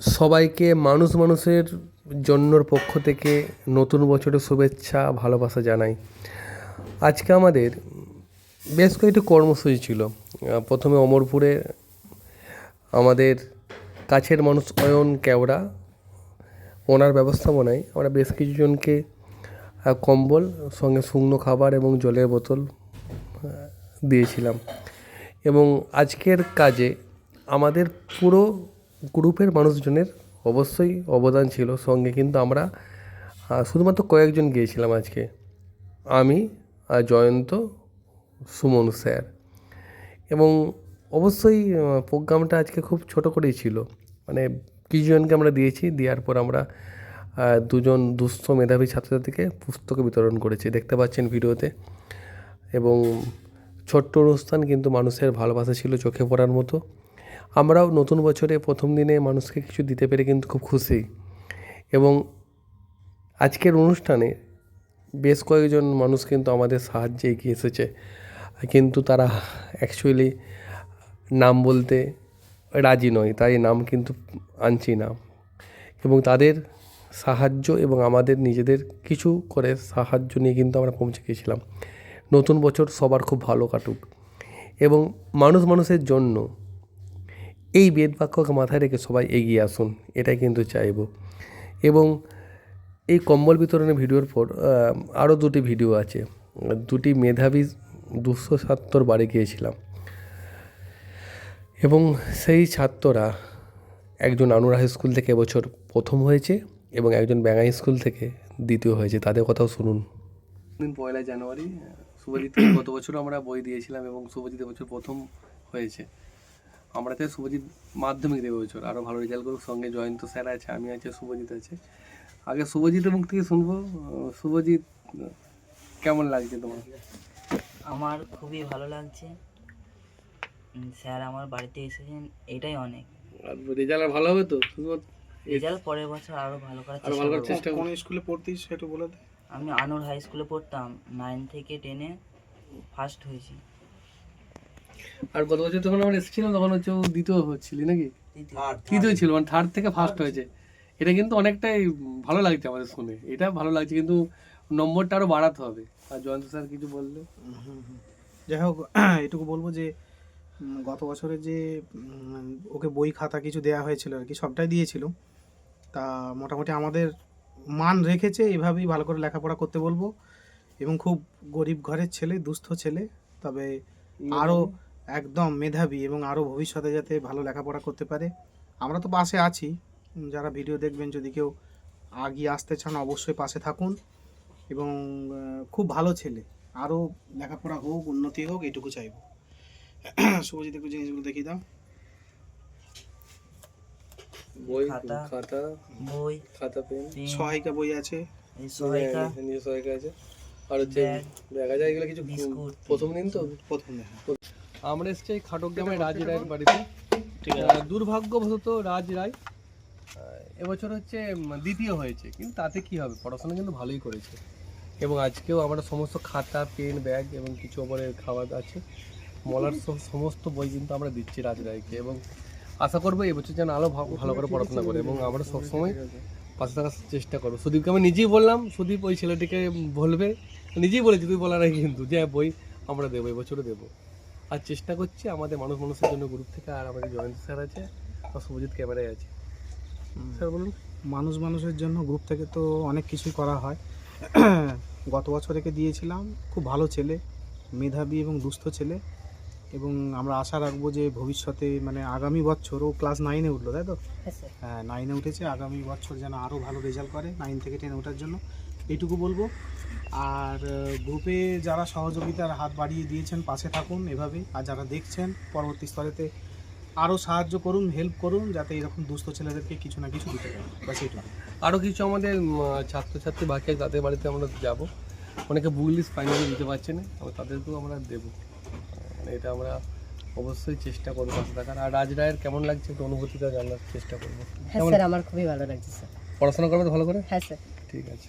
সবাইকে, মানুষ মানুষের জন্যর পক্ষ থেকে নতুন বছরের শুভেচ্ছা, ভালোবাসা জানাই। আজকে আমাদের বেশ কয়েকটি কর্মসূচি ছিল। প্রথমে অমরপুরে আমাদের কাছের মানুষ অয়ন কেওড়া, ওনার ব্যবস্থাপনায় আমরা বেশ কিছুজনকে কম্বল, সঙ্গে শুকনো খাবার এবং জলের বোতল দিয়েছিলাম। এবং আজকের কাজে আমাদের পুরো গ্রুপের মানুষজনের অবশ্যই অবদান ছিল সঙ্গে, কিন্তু আমরা শুধুমাত্র কয়েকজন গিয়েছিলাম আজকে। আমি আর জয়ন্ত, সুমন স্যার। এবং অবশ্যই প্রোগ্রামটা আজকে খুব ছোট করেই ছিল। মানে কিছুজনকে আমরা দিয়েছি, দেওয়ার পর আমরা দুজন দুস্থ মেধাবী ছাত্রছাত্রীকে পুস্তক বিতরণ করেছি। দেখতে পাচ্ছেন ভিডিওতে। এবং ছোট্ট অনুষ্ঠান, কিন্তু মানুষের ভালোবাসা ছিল চোখে পড়ার মতো। আমরাও নতুন বছরে প্রথম দিনে মানুষকে কিছু দিতে পেরে কিন্তু খুব খুশি। এবং আজকের অনুষ্ঠানে বেশ কয়েকজন মানুষ কিন্তু আমাদের সাহায্যে এগিয়ে এসেছে। কিন্তু তারা অ্যাকচুয়ালি নাম বলতে রাজি নয়, তাই নাম কিন্তু আনছি না। এবং তাদের সাহায্য এবং আমাদের নিজেদের কিছু করে সাহায্য নিয়ে কিন্তু আমরা পৌঁছে গিয়েছিলাম। নতুন বছর সবার খুব ভালো কাটুক। এবং মানুষ মানুষের জন্য এই বেদবাক্যকে মাথায় রেখে সবাই এগিয়ে আসুন, এটাই কিন্তু চাইব। এবং এই কম্বল বিতরণের ভিডিওর পর আরও দুটি ভিডিও আছে। দুটি মেধাবী দুশো ছাত্রর বাড়ি গিয়েছিলাম। এবং সেই ছাত্ররা একজন আনুরা স্কুল থেকে এবছর প্রথম হয়েছে এবং একজন ব্যাঙ্গা স্কুল থেকে দ্বিতীয় হয়েছে। তাদের কথাও শুনুন। দিন পয়লা জানুয়ারি, শুভজিৎ গত বছর আমরা বই দিয়েছিলাম এবং শুভজিৎ এবছর প্রথম হয়েছে। আমরা তো শুভজিৎ মাধ্যমিক দেবো বছর আরও ভালো রেজাল্ট করুক সঙ্গে জয়ন্ত স্যার আছে আমি আছে শুভজিৎ আছে। আগে শুভজিতের মুখ থেকে শুনব। শুভজিৎ কেমন লাগছে তোমার? আমার খুবই ভালো লাগছে। স্যার আমার বাড়িতে এসেছেন এটাই অনেক। আর রেজাল্ট ভালো হবে তো? রেজাল্ট পরের বছর আরও ভালো করার চেষ্টা ভালো করার চেষ্টা কোন স্কুলে পড়তিস সেটা বলে দে। আমি আনোর হাই স্কুলে পড়তাম নাইন থেকে টেনে ফার্স্ট হয়েছি। আর গত বছর যখন আমরা এসেছিলাম তখন হচ্ছে ও দ্বিতীয় হচ্ছিলি নাকি? তৃতীয় ছিল মানে থার্ড থেকে ফার্স্ট হয়েছে। এটা কিন্তু অনেকটাই ভালো লাগছে আমাদের শুনে। এটা ভালো লাগছে কিন্তু নম্বরটা আরও বাড়াতে হবে। আর জয়ন্ত স্যার কিছু বললে? যাই হোক এটুকু বলব যে গত বছরে যে ওকে বই খাতা কিছু দেওয়া হয়েছিল আর কি সবটাই দিয়েছিল। তা মোটামুটি আমাদের মান রেখেছে এভাবেই ভালো করে লেখাপড়া করতে বলব। এবং খুব গরিব ঘরের ছেলে দুস্থ ছেলে তবে আরও একদম মেধাবী এবং আরও ভবিষ্যতে যাতে ভালো লেখাপড়া করতে পারে। আমরা তো পাশে আছি। যারা ভিডিও দেখবেন যদি কেউ আগিয়ে আসতে চান অবশ্যই পাশে থাকুন। এবং খুব ভালো ছেলে। আরও লেখাপড়া হোক উন্নতি হোক এইটুকু চাইব। শুভজিৎ একটু জিনিসগুলো দেখিয়ে দাও। বই খাতা। খাতা বই খাতা পেন। সহায়িকা বই আছে। সহায়িকা। সহায়িকা আছে। আর হচ্ছে দেখা যায় এগুলো কিছু। প্রথম দিন তো? প্রথম দেখা আমরা এসেছি এই খাটক গ্রামের রাজ রায়ের বাড়িতে। দুর্ভাগ্যবশত রাজ রায় এবছর হচ্ছে দ্বিতীয় হয়েছে। কিন্তু তাতে কি হবে? পড়াশোনা কিন্তু ভালোই করেছে। এবং আজকেও আমরা সমস্ত খাতা পেন ব্যাগ এবং কিছু ওপরের খাবার আছে। মলার সমস্ত বই কিন্তু আমরা দিচ্ছি রাজ রায়কে এবং আশা করব এবছর যেন আরও ভালো করে পড়াশোনা করে এবং আমরা সবসময় পাশে থাকার চেষ্টা করব। সুদীপকে আমি নিজেই বললাম সুদীপ ওই ছেলেটিকে বলবে। নিজেই বলেছি তুই বলার কিন্তু যে বই আমরা দেবো এবছরও দেবো। আর চেষ্টা করছি আমাদের মানুষ মানুষের জন্য গ্রুপ থেকে আর আমাদের জয়ন্ত স্যার আছে আর শুভজিৎ ক্যামেরায় আছে। স্যার বলুন। মানুষ মানুষের জন্য গ্রুপ থেকে তো অনেক কিছুই করা হয়। গত বছর একে দিয়েছিলাম খুব ভালো ছেলে মেধাবী এবং দুস্থ ছেলে। এবং আমরা আশা রাখব যে ভবিষ্যতে মানে আগামী বছর ও ক্লাস নাইনে উঠল তাই তো? হ্যাঁ নাইনে উঠেছে আগামী বছর যেন আরও ভালো রেজাল্ট করে নাইন থেকে টেনে ওঠার জন্য। এইটুকু বলব। আর গ্রুপে যারা সহযোগিতার হাত বাড়িয়ে দিয়েছেন পাশে থাকুন এভাবে। আর যারা দেখছেন পরবর্তী স্তরেতে আরও সাহায্য করুন হেল্প করুন যাতে এরকম দুস্থ ছেলেদেরকে কিছু না কিছু দিতে পারে। বাস এইটুকু। আরও কিছু আমাদের ছাত্রছাত্রী বাকি আছে তাদের বাড়িতে আমরা যাব। অনেকে লিস্ট ফাইনালি দিতে পারছে না আমরা তাদেরকেও আমরা দেবো। মানে এটা আমরা অবশ্যই চেষ্টা করব পাশে থাকার। আর রাজ রায়ের কেমন লাগছে একটু অনুভূতিটা জানার চেষ্টা করব। হ্যাঁ স্যার আমার খুবই ভালো লাগছে স্যার। পড়াশোনা করবে ভালো করে? হ্যাঁ স্যার। ঠিক আছে।